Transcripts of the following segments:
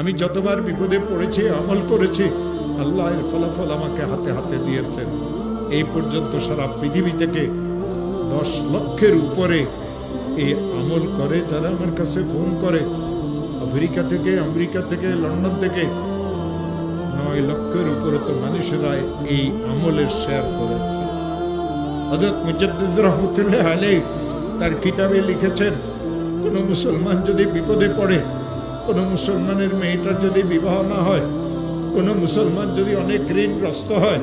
আমি যতবার বিপদে পড়েছি, আমল করেছি, আল্লাহ এর ফলাফল আমাকে হাতে হাতে দিয়েছেন। এই পর্যন্ত সারা পৃথিবী থেকে দশ লক্ষের উপরে এই আমল করে, যারা আমার কাছে ফোন করে, আফ্রিকা থেকে, আমেরিকা থেকে, লন্ডন থেকে, নয় লক্ষের উপরে তো মানুষেরা এই আমলের শেয়ার করেছে। রহমতুল্লাহ আলী তার কিতাবে লিখেছেন, কোনো মুসলমান যদি বিপদে পড়ে কোনো মুসলমানের মেয়েটার যদি বিবাহ না হয়, কোনো মুসলমান যদি অনেক ঋণগ্রস্ত হয়,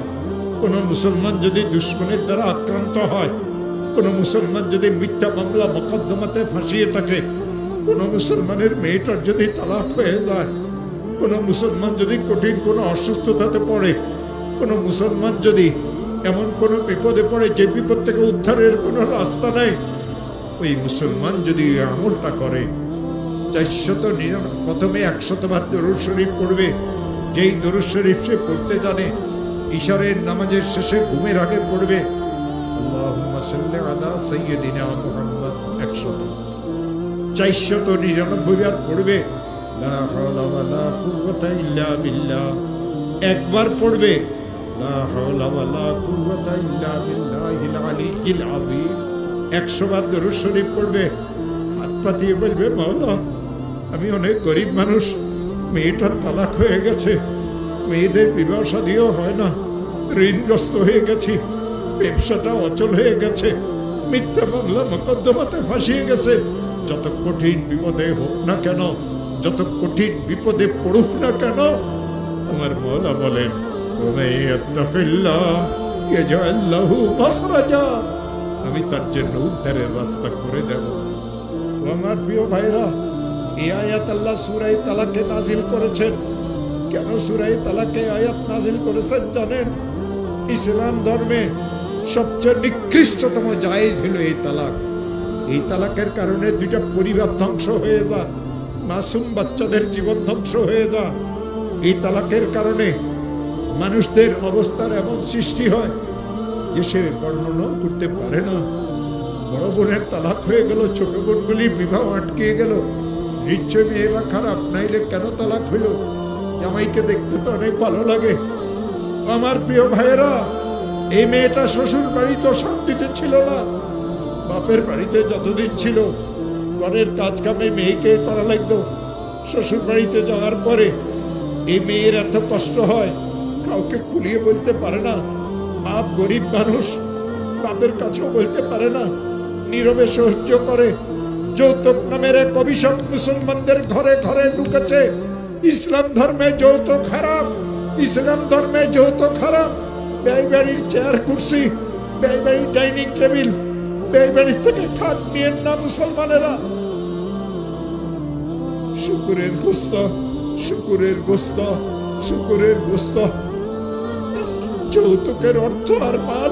কোনো মুসলমান যদি দুশ্মনের দ্বারা আক্রান্ত হয়, কোনো মুসলমান যদি মিথ্যা মামলা মোকদ্দমাতে ফাঁসিয়ে থাকে, কোনো মুসলমানের মেয়েটার যদি তালাক হয়ে যায়, কোনো মুসলমান যদি কঠিন কোনো অসুস্থতাতে পড়ে, কোনো মুসলমান যদি এমন কোনো বিপদে পড়ে যে বিপদ থেকে উদ্ধারের কোনো রাস্তা নেই, ওই মুসলমান যদি আমলটা করে চারশত প্রথমে একশতবার দরুদ শরীফ পড়বে। যেই দরুদ শরীফ সে পড়তে জানে, ঈশ্বরের নামাজের শেষে ঘুমের আগে পড়বে। একশত। বার পড়বে। একবার পড়বে। একশো বার দরুদ শরীফ পড়বে। হাত পাতিয়ে বলবে, মাওলা আমি অনেক গরিব মানুষ। মেয়েটার তালাক হয়ে গেছে। মেয়েদের বিবাহ শাদীও হয় না। ঋণগ্রস্ত হয়ে গেছি। ব্যবসাটা অচল হয়ে গেছে। মিথ্যা মামলা মোকদ্দমাতে ফাঁসিয়ে গেছে। যত কঠিন বিপদে হোক না কেন, যত কঠিন বিপদে পড়ুক না কেন, আমার মৌলা বলেন "ওমাই ইয়াত্তাকিল্লাহ ইয়াজআল লাহু আমি তার জন্য উদ্ধারের রাস্তা করে দেব। আমার প্রিয় ভাইরা এই আয়াত আল্লাহ সুরাই তালাকে নাজিল করেছেন কেন সুরাই তালাকে আয়াত নাজিল করেছেন জানেন? ইসলাম ধর্মে সবচেয়ে নিকৃষ্টতম জায়েজ হলো এই তালাক। এই তালাকের কারণে দুইটা পরিবার ধ্বংস হয়ে যা মাসুম বাচ্চাদের জীবন ধ্বংস হয়ে যা এই তালাকের কারণে মানুষদের অবস্থার এমন সৃষ্টি হয় যে সে বর্ণনা করতে পারে না। বড় বোনের তালাক হয়ে গেল, ছোট বোনগুলি বিবাহ আটকে গেল। নিশ্চয় মেয়েরা খারাপ, নাইলে কেন তালাক হইল? জামাইকে দেখতে তো অনেক ভালো লাগে। আমার প্রিয় ভাইয়েরা, এই মেয়েটা শ্বশুর বাড়ি তো শান্তিতে ছিল না। বাপের বাড়িতে যতদিন ছিল, ঘরের কাজ কামে মেয়েকে করা লাগতো। শ্বশুর বাড়িতে যাওয়ার পরে এই মেয়ের এত কষ্ট হয়, কাউকে খুলিয়ে বলতে পারে না। বাপ গরিব মানুষ, বাপের কাছেও বলতে পারে না। নীরবে সহ্য করে। যৌতুক নামের এক অভিশাপ মুসলমানদের ঘরে ঘরে ঢুকেছে। ইসলাম ধর্মে যৌতুক হারাম ইসলাম ধর্মে যৌতুক হারাম ব্যয় বাড়ির চেয়ার, কুর্সি ব্যয় বাড়ির ডাইনিং টেবিল ব্যয়বাড়ির থেকে খাট নিয়ে না মুসলমানেরা। শুকুরের গোস্ত শুকুরের গোস্ত শুকুরের গোস্ত। যৌতুকের অর্থ আর মাল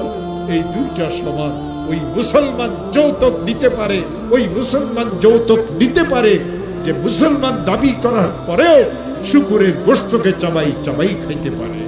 এই দুইটা সমান। ওই মুসলমান যৌতুক দিতে পারে, ওই মুসলমান যৌতুক দিতে পারে। যে মুসলমান দাবি করার পরেও শুকুরের গোস্তকে চাবাই চাবাই খাইতে পারে।